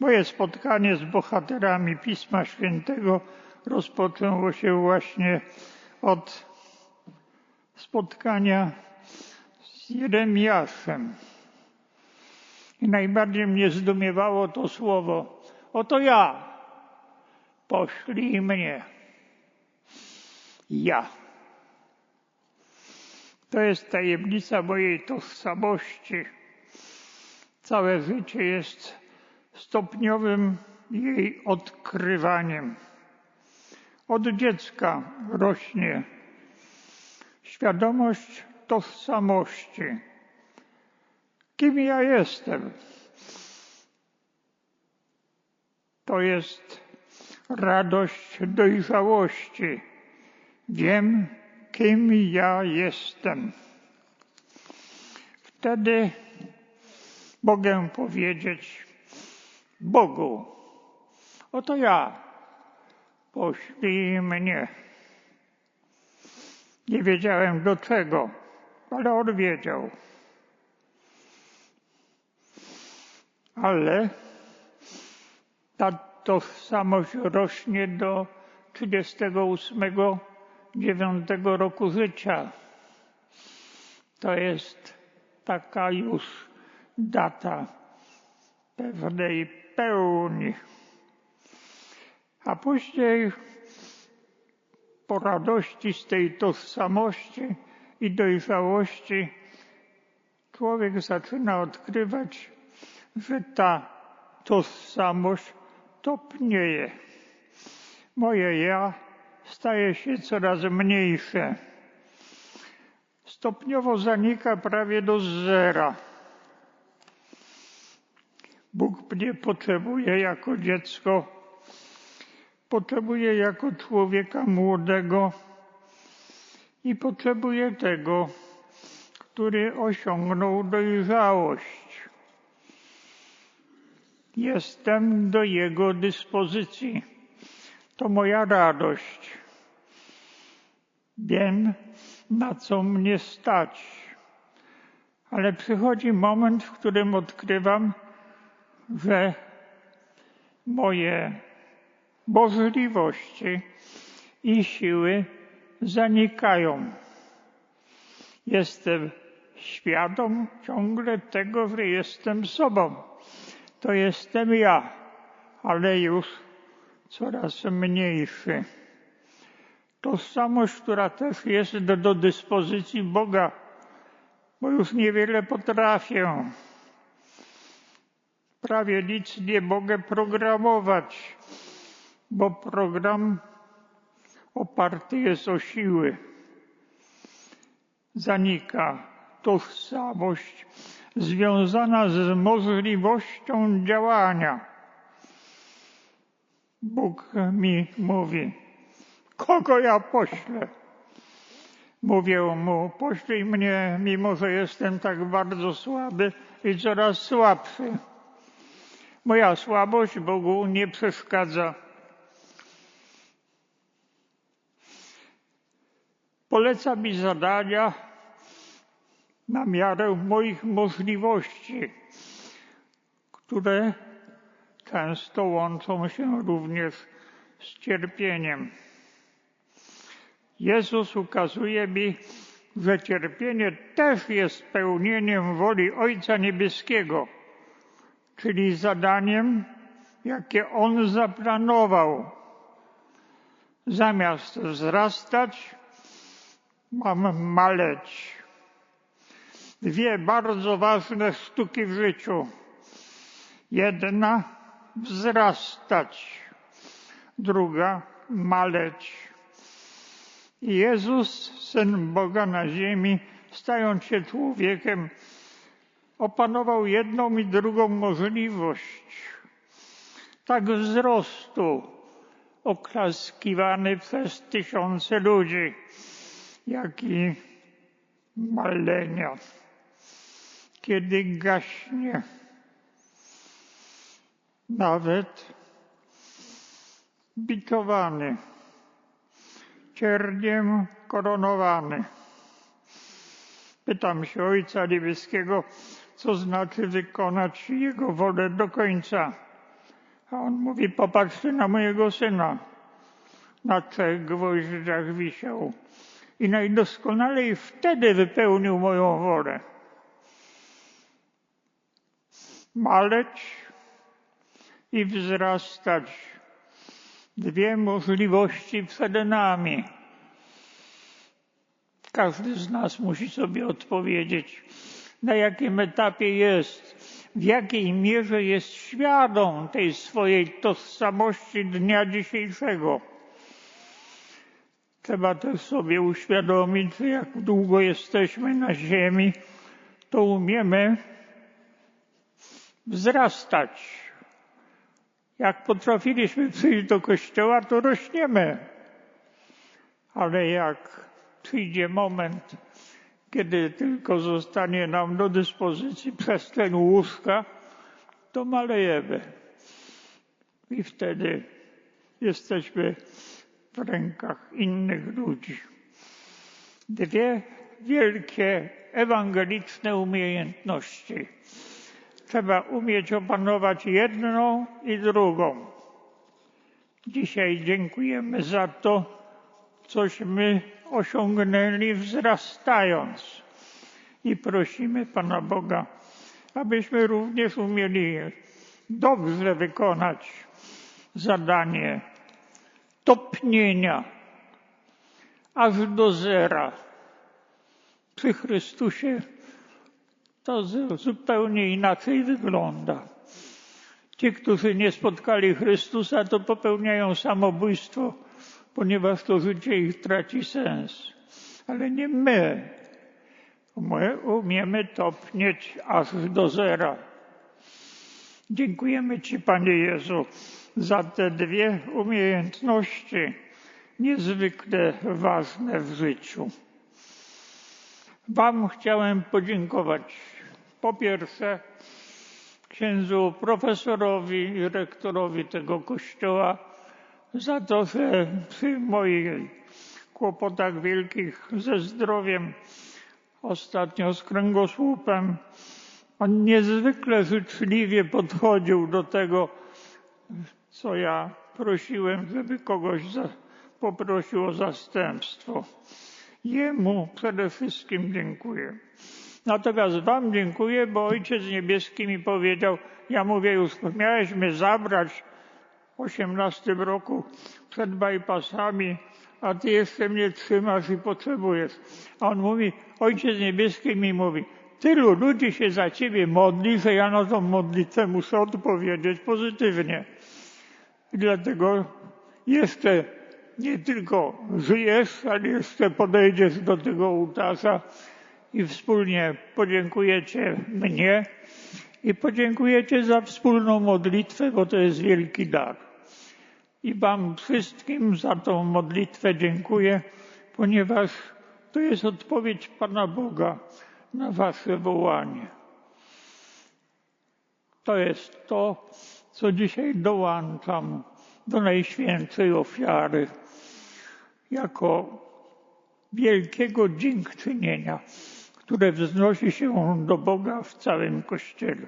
Moje spotkanie z bohaterami Pisma Świętego rozpoczęło się właśnie od spotkania z Jeremiaszem. I najbardziej mnie zdumiewało to słowo: Oto ja, poślij mnie. Ja. To jest tajemnica mojej tożsamości. Całe życie jest stopniowym jej odkrywaniem. Od dziecka rośnie świadomość tożsamości. Kim ja jestem? To jest radość dojrzałości. Wiem, kim ja jestem. Wtedy mogę powiedzieć Bogu, oto ja, poślij mnie. Nie wiedziałem do czego, ale on wiedział. Ale ta tożsamość rośnie do 38 dziewiątego roku życia. To jest taka już data pewnej pełni. A później po radości z tej tożsamości i dojrzałości człowiek zaczyna odkrywać, że ta tożsamość topnieje. Moje ja staje się coraz mniejsze. Stopniowo zanika prawie do zera. Mnie potrzebuje jako dziecko, potrzebuje jako człowieka młodego i potrzebuje tego, który osiągnął dojrzałość. Jestem do Jego dyspozycji. To moja radość. Wiem, na co mnie stać. Ale przychodzi moment, w którym odkrywam, że moje możliwości i siły zanikają. Jestem świadom ciągle tego, że jestem sobą. To jestem ja, ale już coraz mniejszy. Tożsamość, która też jest do, do dyspozycji Boga, bo już niewiele potrafię. Prawie nic nie mogę programować, bo program oparty jest o siły. Zanika tożsamość związana z możliwością działania. Bóg mi mówi, kogo ja poślę? Mówię mu, poślij mnie, mimo że jestem tak bardzo słaby i coraz słabszy. Moja słabość Bogu nie przeszkadza. Poleca mi zadania na miarę moich możliwości, które często łączą się również z cierpieniem. Jezus ukazuje mi, że cierpienie też jest pełnieniem woli Ojca Niebieskiego, czyli zadaniem, jakie On zaplanował. Zamiast wzrastać, mam maleć. Dwie bardzo ważne sztuki w życiu. Jedna wzrastać, druga maleć. Jezus, Syn Boga na ziemi, stając się człowiekiem, opanował jedną i drugą możliwość. Tak wzrostu, oklaskiwany przez tysiące ludzi, jak i malenia, kiedy gaśnie. Nawet bitowany, cierniem koronowany. Pytam się Ojca Niebieskiego, co znaczy wykonać Jego wolę do końca. A on mówi, popatrzcie na mojego syna. Na trzech gwoździach wisiał. I najdoskonalej wtedy wypełnił moją wolę. Maleć i wzrastać. Dwie możliwości przed nami. Każdy z nas musi sobie odpowiedzieć, na jakim etapie jest, w jakiej mierze jest świadom tej swojej tożsamości dnia dzisiejszego. Trzeba też sobie uświadomić, że jak długo jesteśmy na ziemi, to umiemy wzrastać. Jak potrafiliśmy przyjść do kościoła, to rośniemy. Ale jak przyjdzie moment, kiedy tylko zostanie nam do dyspozycji przestrzeń łóżka, to malejemy. I wtedy jesteśmy w rękach innych ludzi. Dwie wielkie ewangeliczne umiejętności. Trzeba umieć opanować jedną i drugą. Dzisiaj dziękujemy za to, cośmy osiągnęli wzrastając. I prosimy Pana Boga, abyśmy również umieli dobrze wykonać zadanie topnienia aż do zera. Przy Chrystusie to zupełnie inaczej wygląda. Ci, którzy nie spotkali Chrystusa, to popełniają samobójstwo ponieważ to życie ich traci sens. Ale nie my. My umiemy topnieć aż do zera. Dziękujemy Ci, Panie Jezu, za te dwie umiejętności niezwykle ważne w życiu. Wam chciałem podziękować po pierwsze księdzu profesorowi i rektorowi tego kościoła za to, że przy moich kłopotach wielkich ze zdrowiem, ostatnio z kręgosłupem, on niezwykle życzliwie podchodził do tego, co ja prosiłem, żeby kogoś za, poprosił o zastępstwo. Jemu przede wszystkim dziękuję. Natomiast Wam dziękuję, bo Ojciec Niebieski mi powiedział, ja mówię już, miałeś mnie zabrać 18 roku przed bypassami, a ty jeszcze mnie trzymasz i potrzebujesz. A on mówi, Ojciec Niebieski mi mówi, tylu ludzi się za ciebie modli, że ja na tą modlitwę muszę odpowiedzieć pozytywnie. I dlatego jeszcze nie tylko żyjesz, ale jeszcze podejdziesz do tego ołtarza i wspólnie podziękujecie mnie i podziękujecie za wspólną modlitwę, bo to jest wielki dar. I Wam wszystkim za tą modlitwę dziękuję, ponieważ to jest odpowiedź Pana Boga na Wasze wołanie. To jest to, co dzisiaj dołączam do Najświętszej ofiary jako wielkiego dziękczynienia, które wznosi się do Boga w całym Kościele.